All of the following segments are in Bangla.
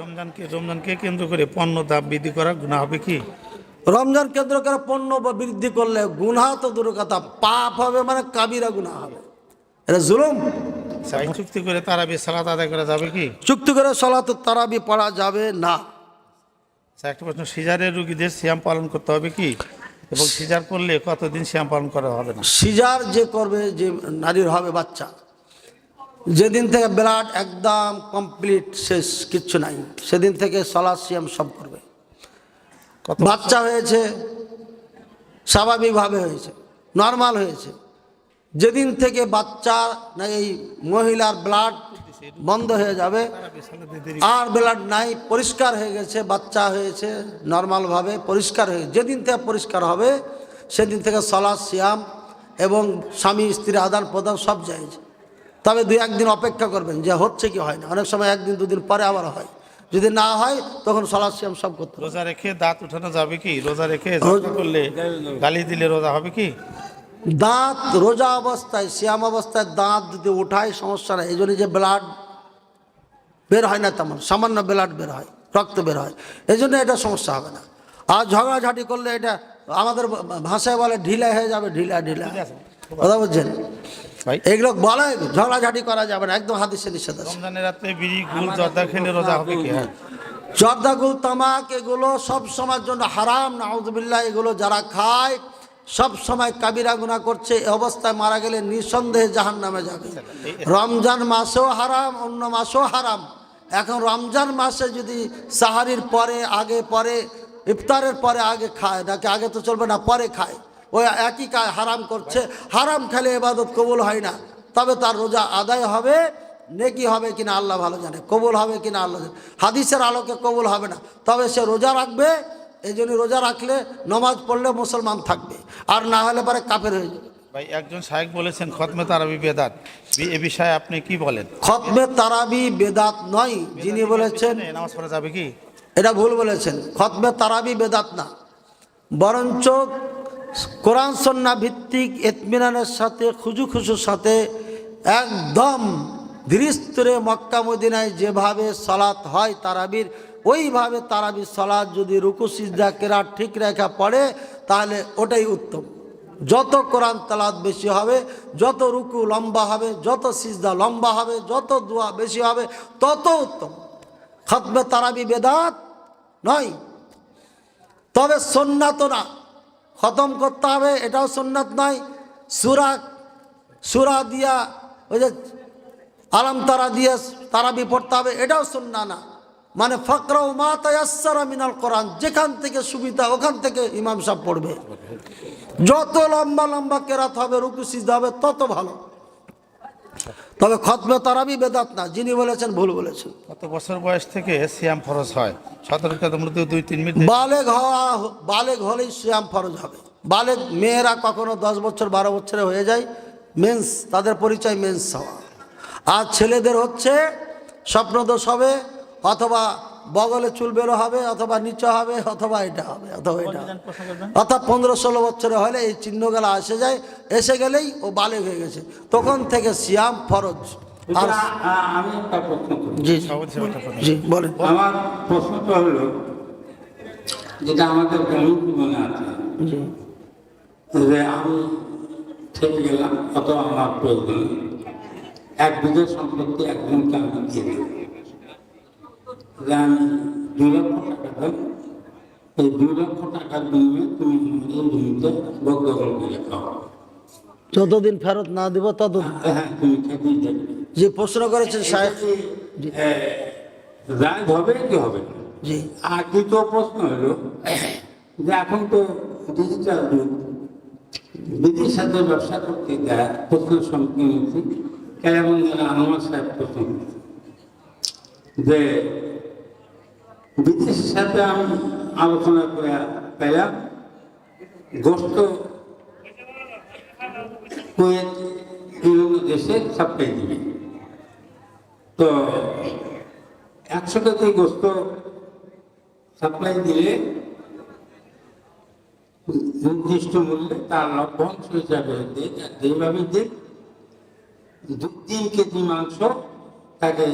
রমজানকে রমজানকে কেন্দ্র করে পণ্য দাম বৃদ্ধি করা গুণা হবে কি? রমজান কেন্দ্র করে পণ্য বা বৃদ্ধি করলে গুনাহ তো দূর কথা পাপ হবে মানে কাবিরা গুনাহ হবে। এটা জুলুম। চুক্তি করে তারাবি সালাত আদায় করা যাবে কি? চুক্তি করে সলাত তারাবি পড়া যাবে না। একটা প্রশ্ন সিজারের রুগীদের সিয়াম পালন করতে হবে কি? এবং সিজার করলে কতদিন সিয়াম পালন করা হবে না? সিজার যে করবে যে নারীর হবে বাচ্চা যেদিন থেকে ব্লাড একদম কমপ্লিট শেষ কিচ্ছু নাই। সেদিন থেকে সলা সিয়াম সব করবে। বাচ্চা হয়েছে স্বাভাবিকভাবে হয়েছে নর্মাল হয়েছে। যেদিন থেকে বাচ্চা না এই মহিলার ব্লাড বন্ধ হয়ে যাবে। আর ব্লাড নাই পরিষ্কার হয়ে গেছে বাচ্চা হয়েছে নর্মালভাবে পরিষ্কার হয়ে যেদিন থেকে পরিষ্কার হবে সেদিন থেকে সলা সিয়াম এবং স্বামী স্ত্রী আদান প্রদান সব যায় তবে দুই একদিন অপেক্ষা করবেন যে হচ্ছে কি হয় না। অনেক সময় একদিন দুদিন পরে আবার হয়। যদি না হয় তখন সলা সিয়াম সব করতে রোজা রেখে দাঁত উঠানো যাবে কি? রোজা রেখে করলে গালি দিলে রোজা হবে কি? দাঁত রোজা অবস্থায় শ্যাম অবস্থায় দাঁত যদি উঠায় সমস্যা নাই। এই জন্য যে ব্লাড বের হয় না তেমন সামান্য ব্লাড বের হয় রক্ত বের হয়। এই জন্য এটা সমস্যা হবে না। আর ঝগড়াঝাটি করলে এটা আমাদের ভাষায় বলে ঢিলা হয়ে যাবে ঢিলা ঢিলা। কথা বলছেন ভাই। এগুলো বলে ঝগড়াঝাটি করা যাবে না একদম হাদিসে নিষেধ আছে। রমজানের রাত্রে বিড়ি গুল জর্দা খেলে রোজা হবে কি? হ্যাঁ জর্দাগুল তামাক এগুলো সব সময়ের জন্য হারাম নাউজবিল্লাহ এগুলো যারা খায় সব সময় কাবিরা গুনাহ করছে এ অবস্থায় মারা গেলে নিঃসন্দেহে জাহান নামে যাবে। রমজান মাসেও হারাম অন্য মাসেও হারাম। এখন রমজান মাসে যদি সাহারির পরে আগে পরে ইফতারের পরে আগে খায় নাকি আগে তো চলবে না পরে খায়? ওই একই কায় হারাম করছে। হারাম খেলে এবাদত কবুল হয় না। তবে তার রোজা আদায় হবে নেকি হবে কিনা আল্লাহ ভালো জানে কবুল হবে কিনা আল্লাহ জানে। হাদিসের আলোকে কবুল হবে না। তবে সে রোজা রাখবে এই জন্য রোজা রাখলে নমাজ পড়লে মুসলমান থাকবে আর না হলে পরে কাপের হয়ে যাবে। ভাই একজন শাহেক বলেছেন খতমে তারাবি বেদাত। এ বিষয়ে আপনি কি বলেন? খতমে তারাবি বেদাত নয় যিনি বলেছেন নামাজ পড়া যাবে কি? এটা ভুল বলেছেন। খতমে তারাবি বেদাত না। বরঞ্চ কোরআন সন্না ভিত্তিক এতমিনানের সাথে, খুজু খুশুর সাথে একদম ধীরস্তরে মক্কা মদিনায় যেভাবে সলাৎ হয় তারাবির, ওইভাবে তারাবির সলাৎ যদি রুকু, সিজদা, কেরাত ঠিক রেখা পড়ে, তাহলে ওটাই উত্তম। যত কোরআন তালাত বেশি হবে, যত রুকু লম্বা হবে, যত সিজদা লম্বা হবে, যত দোয়া বেশি হবে, তত উত্তম। খতমে তারাবি বেদাত নয়। তবে সন্ন্যাত না। খতম করতে হবে, এটাও সন্ন্যাত নয়। সুরা সুরা দিয়া ওই যে আলাম তারা দিয়ে তারাবি পড়তে হবে, এটাও সন্না না। মানে ফকরাও মা তায়াসারা মিনাল কোরআন, যেখান থেকে সুবিধা ওখান থেকে ইমাম সাহেব পড়বে। যত লম্বা লম্বা কেরাত হবে, রুকু সিদ্ধ হবে, তত ভালো। তবে খতমে তারাবি বেদাত না যিনি বলেছেন ভুল বলেছেন। কত বছর বয়স থেকে সিয়াম ফরজ হয়? সতর্কতা মধ্যে দুই তিন মিনিট বালেগ হওয়া বালেগ হলেই সিয়াম ফরজ হবে। বালেগ মেয়েরা কখনো দশ বছর বারো বছরে হয়ে যায়। মেন্স তাদের পরিচয় মেন্স হওয়া। আর ছেলেদের হচ্ছে স্বপ্নদোষ হবে অথবা বগলে চুল বেরো হবে অথবা নিচে হবে অথবা এটা হবে অথবা এটা হবে। অর্থাৎ পনেরো ষোলো বছরে হলে এই চিহ্নগুলো এসে যায় এসে গেলেই ও বালে হয়ে গেছে। তখন থেকে সিয়াম ফরজ। আর আমি একটা প্রশ্ন জি জি, বলেন। আমার প্রশ্নটা হলো যেটা আমাদের গ্রামীণ জীবনে আছে যে আমি থেকে গেলাম অত আমার প্রয়োজন এক বিঘের সম্পত্তি একজনকে আমি দিয়ে দিই যে আমি দুই লক্ষ টাকা দেব এই দুই লক্ষ টাকার বিনিময়ে তুমি বকদখল করে খাও। যতদিন ফেরত না দিব ততদিন। হ্যাঁ তুমি খেতেই যে প্রশ্ন করেছেন সাহেব রায় হবে কি হবে জি। আর দ্বিতীয় প্রশ্ন হলো? যে এখন তো ডিজিটাল যুগ। সাথে ব্যবসা করতে প্রশ্নের সম্মুখীন হচ্ছি কেমন আনোয়ার সাহেব প্রশ্ন করেছে। যে বিদেশের সাথে আমি আলোচনা করে পেলাম। কুয়েত বিভিন্ন দেশে সাপ্লাই দিবে। তো একশো কেজি গোস্ত সাপ্লাই দিলে নির্দিষ্ট মূল্যে তার লভ্যাংশ হিসাবে দিক যেভাবে দিক দু তিন কেজি মাংস তাকে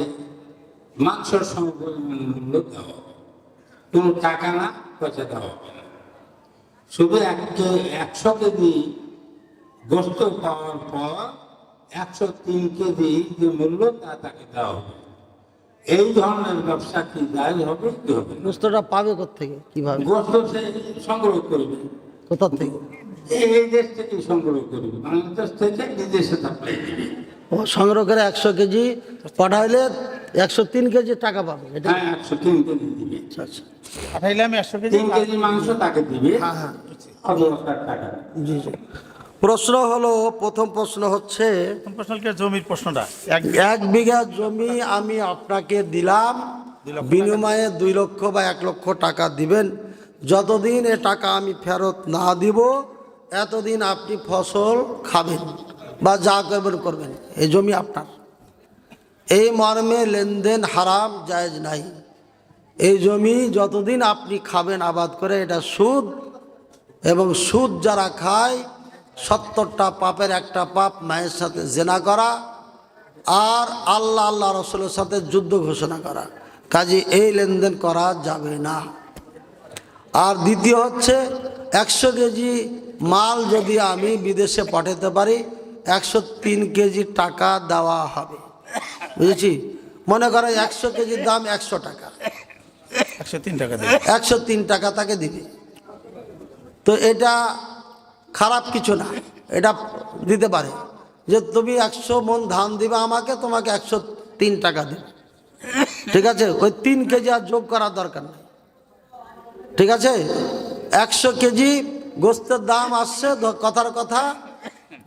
মাংসর সমপরিমাণ মূল্য দেওয়া হবে। কোনো টাকা না পয়সা দেওয়া হবে না। শুধু এক কে- একশো কেজি গোস্ত পাওয়ার পর একশো তিন কেজি যে মূল্য তা তাকে দেওয়া হবে। এই ধরনের ব্যবসা কি দায় হবে কি হবে? গোস্তটা পাবে থেকে কীভাবে? গোস্ত সে সংগ্রহ করবে। কোথা থেকে? এই এই দেশ থেকে সংগ্রহ করবে। বাংলাদেশ থেকে বিদেশে সাপ্লাই দিবে। ও সংগ্রহ করে একশো কেজি পাঠাইলে একশো তিন কেজি টাকা পাবে। এটা হ্যাঁ একশো তিন কেজি দিবে। আচ্ছা আচ্ছা। পাঠাইলাম একশো কেজি তিন কেজি মাংস তাকে দিবে। হ্যাঁ হ্যাঁ। টাকা। জি জি। প্রশ্ন হলো প্রথম প্রশ্ন হচ্ছে প্রথম প্রশ্নকে জমির প্রশ্নটা? এক এক বিঘা জমি আমি আপনাকে দিলাম। বিনিময়ে দুই লক্ষ বা এক লক্ষ টাকা দিবেন। যতদিন এ টাকা আমি ফেরত না দিব এতদিন আপনি ফসল খাবেন বা যা করবেন করবেন। এই জমি আপনার। এই মর্মে লেনদেন হারাম, জায়েজ নাই। এই জমি যতদিন আপনি খাবেন আবাদ করে, এটা সুদ। এবং সুদ যারা খায়, সত্তরটা পাপের একটা পাপ মায়ের সাথে জেনা করা আর আল্লাহ আল্লাহ রসুলের সাথে যুদ্ধ ঘোষণা করা। কাজে এই লেনদেন করা যাবে না। আর দ্বিতীয় হচ্ছে, একশো কেজি মাল যদি আমি বিদেশে পাঠাতে পারি, একশো তিন কেজি টাকা দেওয়া হবে। বুঝেছি? মনে করো একশো কেজির দাম একশো টাকা। একশো তিন টাকা একশো তিন টাকা তাকে দিবে। তো এটা খারাপ কিছু না। এটা দিতে পারে। যে তুমি একশো মন ধান দিবে আমাকে তোমাকে একশো তিন টাকা দেবে। ঠিক আছে? ওই তিন কেজি আর যোগ করার দরকার নেই। ঠিক আছে? একশো কেজি গোস্তের দাম আসছে কথার কথা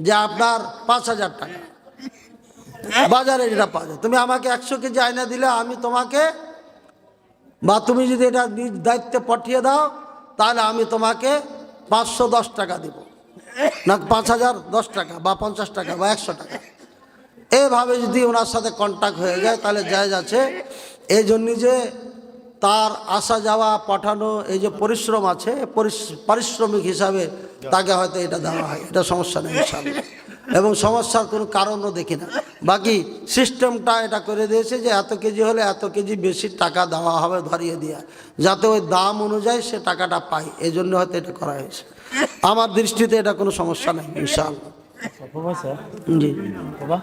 যে আপনার পাঁচ হাজার টাকা। বাজারে এটা পাওয়া যায়। তুমি আমাকে একশো কেজি আয়না দিলে, আমি তোমাকে, বা তুমি যদি এটা নিজ দায়িত্বে পাঠিয়ে দাও, তাহলে আমি তোমাকে পাঁচশো দশ টাকা দিব। না, পাঁচ হাজার দশ টাকা, বা পঞ্চাশ টাকা, বা একশো টাকা। এভাবে যদি ওনার সাথে কন্ট্যাক্ট হয়ে যায়, তাহলে যায় আছে। এই জন্য যে তার আসা যাওয়া, পাঠানো, এই যে পরিশ্রম আছে পারিশ্রমিক হিসাবে তাকে হয়তো এটা দেওয়া হয়। এটা সমস্যা নেই। এবং সমস্যার কোনো কারণও দেখি না। বাকি সিস্টেমটা এটা করে দিয়েছে যে এত কেজি হলে এত কেজি বেশি টাকা দেওয়া হবে ধরিয়ে দেওয়া যাতে ওই দাম অনুযায়ী সে টাকাটা পায়। এই জন্য হয়তো এটা করা হয়েছে। আমার দৃষ্টিতে এটা কোনো সমস্যা নেই বিশাল জি। বাবা।